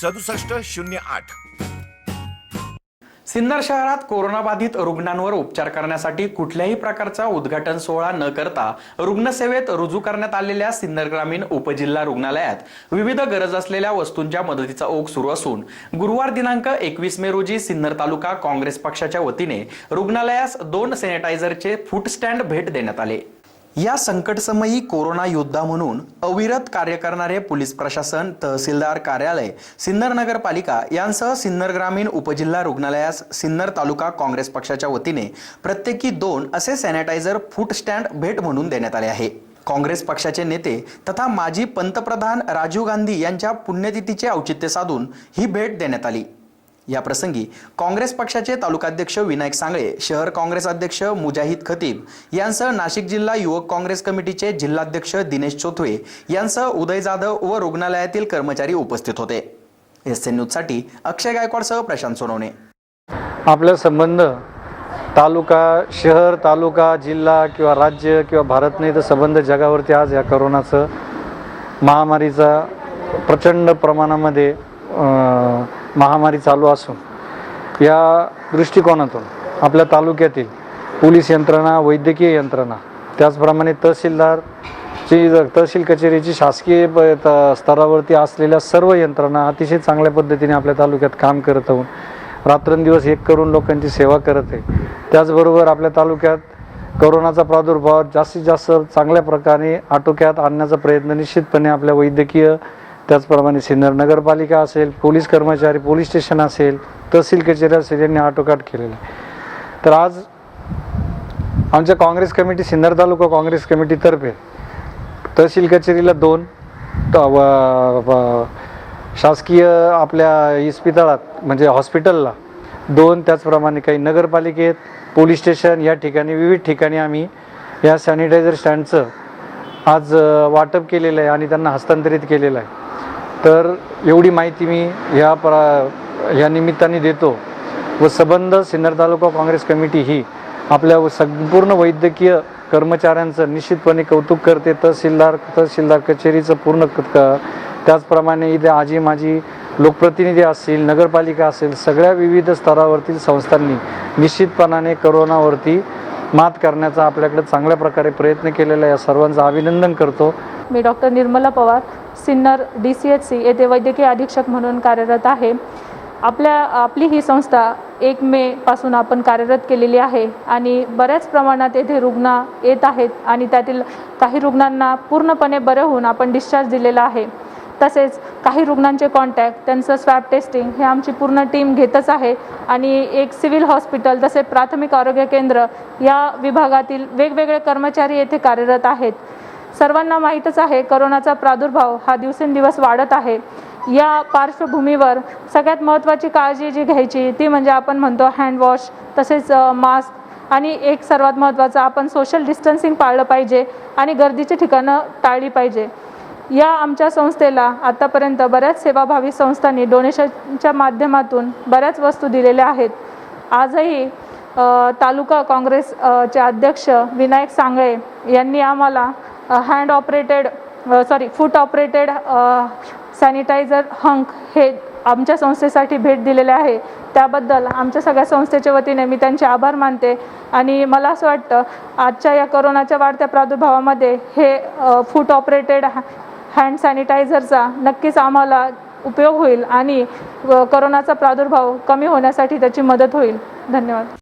सदुसष्ट शून्य आठ. सिन्नर शहरात कोरोनाबाधित रुग्णांवर उपचार करण्यासाठी कुठल्याही प्रकारचा उद्घाटन सोहळा न करता रुग्णसेवेत रुजू करण्यात आलेल्या सिन्नर ग्रामीण उपजिल्हा रुग्णालयात विविध गरज असलेल्या वस्तूंच्या मदतीचा ओघ सुरू असून गुरुवार दिनांक एकवीस मे रोजी सिन्नर तालुका काँग्रेस पक्षाच्या वतीने रुग्णालयास दोन सॅनिटायझरचे फूट स्टँड भेट देण्यात आले. या संकटसमयी कोरोना योद्धा म्हणून अविरत कार्य करणारे पोलीस प्रशासन तहसीलदार कार्यालय सिन्नर नगरपालिका यांसह सिन्नर ग्रामीण उपजिल्हा रुग्णालयास सिन्नर तालुका काँग्रेस पक्षाच्या वतीने प्रत्येकी दोन असे सॅनिटायझर फूट स्टँड भेट म्हणून देण्यात आले आहे. काँग्रेस पक्षाचे नेते तथा माजी पंतप्रधान राजीव गांधी यांच्या पुण्यतिथीचे औचित्य साधून ही भेट देण्यात आली. या प्रसंगी काँग्रेस पक्षाचे तालुकाध्यक्ष विनायक सांगळे शहर काँग्रेस अध्यक्ष मुजाहिद खतीब यांसह नाशिक जिल्हा युवक काँग्रेस कमिटीचे जिल्हाध्यक्ष दिनेश चोथवे यांसह उदय जाधव व रुग्णालयातील कर्मचारी उपस्थित होते. एस एन न्यूजसाठी अक्षय गायकवाडसह प्रशांत सोनवणे. आपला संबंध तालुका शहर तालुका जिल्हा किंवा राज्य किंवा भारत नाही तर संबंध जगावरती आज या करोनाचं महामारीचा प्रचंड प्रमाणामध्ये अं, महामारी चालू असून या दृष्टिकोनातून आपल्या तालुक्यातील पोलीस यंत्रणा वैद्यकीय यंत्रणा त्याचप्रमाणे तहसीलदारची तहसील कचेरीची शासकीय प- त- स्तरावरती असलेल्या सर्व यंत्रणा अतिशय चांगल्या पद्धतीने आपल्या तालुक्यात काम करत होऊन रात्रंदिवस एक करून लोकांची सेवा करत आहे. त्याचबरोबर आपल्या तालुक्यात करोनाचा प्रादुर्भाव जास्तीत जास्त चांगल्या प्रकारे आटोक्यात आणण्याचा प्रयत्न निश्चितपणे आपल्या वैद्यकीय त्याचप्रमाणे सिन्नर नगरपालिका असेल पोलीस कर्मचारी पोलीस स्टेशन असेल तहसील कचेरी असेल यांनी आटोकाट केलेलं आहे. तर आज आमच्या काँग्रेस कमिटी सिन्नर तालुका काँग्रेस कमिटीतर्फे तहसील कचेरीला दोन शासकीय आपल्या इस्पितळात म्हणजे हॉस्पिटलला दोन त्याचप्रमाणे काही नगरपालिकेत पोलीस स्टेशन या ठिकाणी विविध ठिकाणी आम्ही या सॅनिटायझर स्टँडचं आज वाटप केलेलं आहे आणि त्यांना हस्तांतरित केलेलं आहे. तर एवढी माहिती मी ह्या प्रा या निमित्ताने देतो. व सबंध सिन्नर तालुका काँग्रेस कमिटी ही आपल्या व संपूर्ण वैद्यकीय कर्मचाऱ्यांचं निश्चितपणे कौतुक करते. तहसीलदार तहसीलदार कचेरीचं पूर्ण क- त्याचप्रमाणे इथे आजी माजी लोकप्रतिनिधी असतील नगरपालिका असेल सगळ्या विविध स्तरावरील संस्थांनी निश्चितपणाने करोनावरती मात करण्याचा आपल्याकडे चांगल्या प्रकारे प्रयत्न केलेला या सर्वांचं अभिनंदन करतो. मी doctor Nirmala Pawar Sinnar D C H C येथे वैद्यकीय अधीक्षक म्हणून कार्यरत आहे. आपल्या आपली ही संस्था एक मे पासून आपण कार्यरत केलेली आहे आणि बऱ्याच प्रमाणात येथे रुग्ण येत आहेत आणि त्यातील काही रुग्णांना पूर्णपणे बरे होऊन आपण डिस्चार्ज दिलेला आहे. तसेच काही रुग्णांचे कॉन्टॅक्ट त्यांचं स्वॅब टेस्टिंग हे आमची पूर्ण टीम घेतच आहे. आणि एक सिव्हिल हॉस्पिटल जसे प्राथमिक आरोग्य केंद्र या विभागातील वेगवेगळे कर्मचारी येथे कार्यरत आहेत. सर्वांना माहीतच आहे करोनाचा प्रादुर्भाव हा दिवसेंदिवस वाढत आहे. या पार्श्वभूमीवर सगळ्यात महत्त्वाची काळजी जी घ्यायची ती म्हणजे आपण म्हणतो हँडवॉश तसेच मास्क आणि एक सर्वात महत्त्वाचं आपण सोशल डिस्टन्सिंग पाळलं पाहिजे आणि गर्दीची ठिकाणं टाळली पाहिजे. या आमच्या संस्थेला आतापर्यंत बऱ्याच सेवाभावी संस्थांनी डोनेशनच्या माध्यमातून बऱ्याच वस्तू दिलेल्या आहेत. आजही तालुका काँग्रेसचे अध्यक्ष विनायक सांगळे यांनी आम्हाला hand operated sorry foot operated sanitiser hunk हे आमच्या संस्थेसाठी भेट दिलेले आहे. त्याबद्दल आमच्या सगळ्या संस्थेच्या वतीने मी त्यांचे आभार मानते आणि मला असं वाटतं आजच्या या करोनाच्या वाढत्या प्रादुर्भावामध्ये हे फूट ऑपरेटेड हँड सॅनिटायझरचा नक्कीच आम्हाला उपयोग होईल आणि व करोनाचा प्रादुर्भाव कमी होण्यासाठी त्याची मदत होईल. धन्यवाद.